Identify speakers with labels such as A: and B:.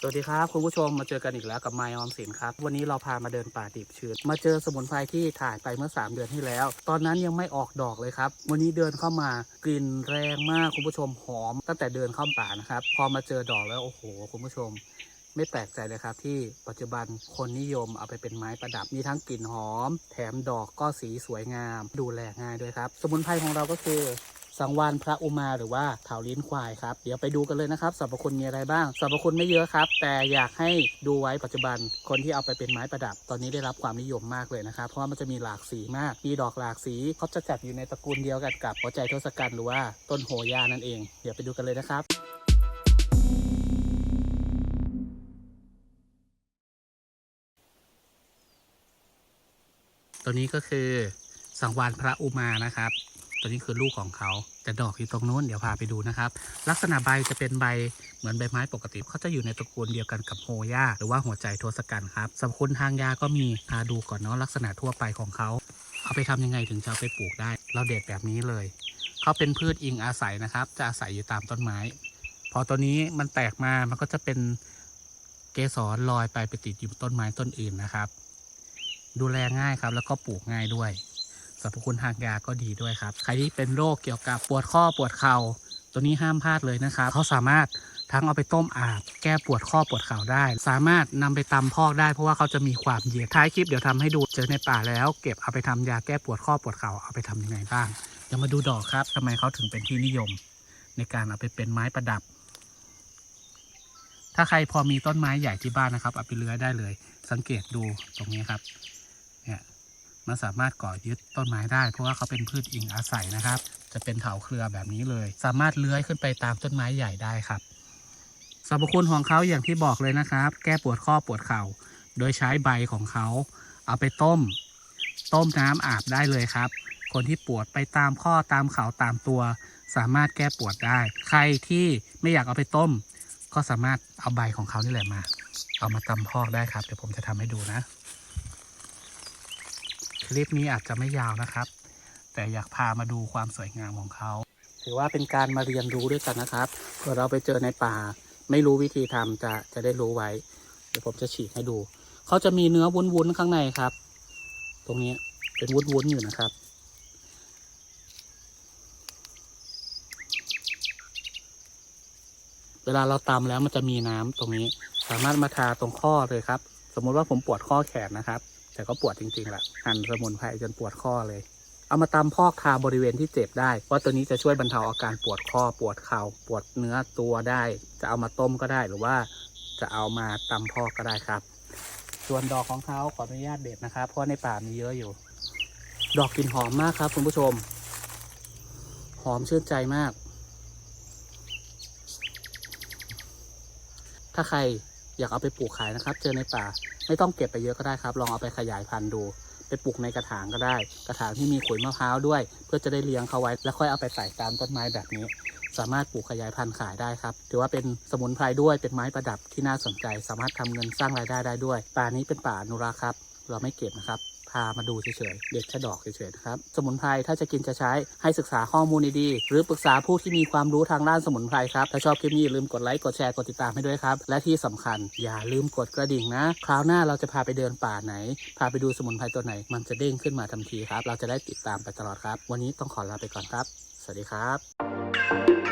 A: สวัสดีครับคุณผู้ชมมาเจอกันอีกแล้วกับไมออมสินครับ วันนี้เราพามาเดินป่าดิบชื้นมาเจอสมุนไพรที่ถ่ายไปเมื่อ 3 เดือนที่แล้ว ตอนนั้นยังไม่ออกดอกเลยครับ วันนี้เดินเข้ามากลิ่นแรงมากคุณผู้ชมหอม ตั้งแต่เดินเข้าป่านะครับ พอมาเจอดอกแล้วโอ้โห คุณผู้ชม ไม่แปลกใจเลยครับ ที่ปัจจุบันคนนิยมเอาไปเป็นไม้ประดับมีทั้งกลิ่นหอม แถมดอกก็สีสวยงาม ดูแลง่ายด้วยครับ สมุนไพรของเราก็คือ สังวานพระอุมาหรือว่าเถาลิ้นควายครับ เดี๋ยวไปดูกันเลยนะครับสรรพคุณมีอะไรบ้างสรรพคุณไม่เยอะครับ แต่อยากให้ดูไว้ปัจจุบัน คนที่เอาไปเป็นไม้ประดับ ตอนนี้ได้รับความนิยมมากเลยนะครับ เพราะว่ามันจะมีหลากสีมาก มีดอกหลากสีเขาจะจัดอยู่ในตระกูลเดียวกันกับหัวใจทศกัณฐ์หรือว่าต้นโหยานั่นเอง เดี๋ยวไปดูกันเลยนะครับตัวนี้ก็คือสังวานพระอุมานะครับ ตัวนี้คือลูกของเขา แต่ดอกอยู่ตรงนู้นเดี๋ยวพาไปดูนะครับ ลักษณะใบจะเป็นใบเหมือนใบไม้ปกติเขาจะอยู่ในตระกูลเดียวกันกับโฮย่าหรือว่าหัวใจทศกัณฐ์ครับสรรพคุณทางยาก็มีพาดูก่อนเนาะลักษณะทั่วไปของเขา เอาไปทำยังไงถึงจะไปปลูกได้ เราเด็ดแบบนี้เลย เขาเป็นพืชอิงอาศัยนะครับ จะอาศัยอยู่ตามต้นไม้ พอตัวนี้มันแตกมามันก็จะเป็นเกสรลอยไปไปติดอยู่ต้นไม้ต้นอื่นนะครับ ดูแลง่ายครับแล้วก็ปลูกง่ายด้วย สรรพคุณทางยาก็ดีด้วยครับ ใครที่เป็นโรคเกี่ยวกับปวดข้อปวดเข่าตัวนี้ห้ามพลาดเลยนะครับเขาสามารถทั้งเอาไปต้มอาบ แก้ปวดข้อปวดเข่าได้ สามารถนำไปตำพอกได้เพราะว่าเขาจะมีความเย็นท้ายคลิปเดี๋ยวทำให้ดูเจอในป่าแล้วเก็บเอาไปทำยาแก้ปวดข้อปวดเข่าเอาไปทำยังไงบ้างเดี๋ยวมาดูดอกครับทำไมเขาถึงเป็นที่นิยม ในการเอาไปเป็นไม้ประดับ ถ้าใครพอมีต้นไม้ใหญ่ที่บ้านนะครับเอาไปเลื้อยได้เลย สังเกตดูตรงนี้ครับ มันสามารถก่อยึดต้นไม้ได้ เพราะว่าเขาเป็นพืชอิงอาศัยนะครับ จะเป็นเถาเครือแบบนี้เลย สามารถเลื้อยขึ้นไปตามต้นไม้ใหญ่ได้ครับสรรพคุณของเขาอย่างที่บอกเลยนะครับ แก้ปวดข้อปวดเข่า โดยใช้ใบของเขา เอาไปต้ม ต้มน้ำอาบได้เลยครับ คนที่ปวดไปตามข้อตามเข่าตามตัว สามารถแก้ปวดได้ ใครที่ไม่อยากเอาไปต้ม ก็สามารถเอาใบของเขานี่แหละมา เอามาตำพอกได้ครับ เดี๋ยวผมจะทำให้ดูนะ คลิปนี้อาจจะไม่ยาวนะครับ แต่อยากพามาดูความสวยงามของเขา ถือว่าเป็นการมาเรียนรู้ด้วยกันนะครับเผื่อเราไปเจอในป่า ไม่รู้วิธีทำจะจะได้รู้ไว้ เดี๋ยวผมจะฉีกให้ดู เขาจะมีเนื้อวุ้นๆข้างในครับ ตรงนี้เป็นวุ้นๆอยู่นะครับเวลาเราตำแล้วมันจะมีน้ำตรงนี้ สามารถมาทาตรงข้อเลยครับ สมมุติว่าผมปวดข้อแขนนะครับ แต่ก็ปวดจริงๆแหละหั่นสมุนไพรจนปวดข้อเลย เอามาตำพอกทาบริเวณที่เจ็บได้เพราะตัวนี้จะช่วยบรรเทาอาการปวดข้อปวดเข่าปวดเนื้อตัวได้ จะเอามาต้มก็ได้หรือว่าจะเอามาตำพอกก็ได้ครับ ส่วนดอกของเขาขออนุญาตเด็ดนะครับ เพราะในป่ามีเยอะอยู่ ดอกกลิ่นหอมมากครับคุณผู้ชม หอมชื่นใจมาก ถ้าใคร อยากเอาไปปลูกขายนะครับ เจอในป่าไม่ต้องเก็บไปเยอะก็ได้ครับ ลองเอาไปขยายพันธุ์ดู ไปปลูกในกระถางก็ได้ กระถางที่มีขุยมะพร้าวด้วย เพื่อจะได้เลี้ยงเขาไว้ แล้วค่อยเอาไปใส่ตามต้นไม้แบบนี้ สามารถปลูกขยายพันธุ์ขายได้ครับ ถือว่าเป็นสมุนไพรด้วย เป็นไม้ประดับที่น่าสนใจ สามารถทำเงินสร้างรายได้ได้ด้วย ป่านี้เป็นป่าอนุรักษ์ครับ เราไม่เก็บนะครับามาดูเฉยๆเด็ดแค่ดอกเฉยๆนะครับสมุนไพรถ้าจะกินจะใช้ให้ศึกษาข้อมูลดีๆหรือปรึกษาผู้ที่มีความรู้ทางด้านสมุนไพรครับถ้าชอบคลิปนี้อย่าลืมกดไลค์กดแชร์กดติดตามให้ด้วยครับและที่สำคัญอย่าลืมกดกระดิ่งนะ คราวหน้าเราจะพาไปเดินป่าไหน พาไปดูสมุนไพรตัวไหน มันจะเด้งขึ้นมาทันทีครับ เราจะได้ติดตามไปตลอดครับ วันนี้ต้องขอลาไปก่อนครับ สวัสดีครับ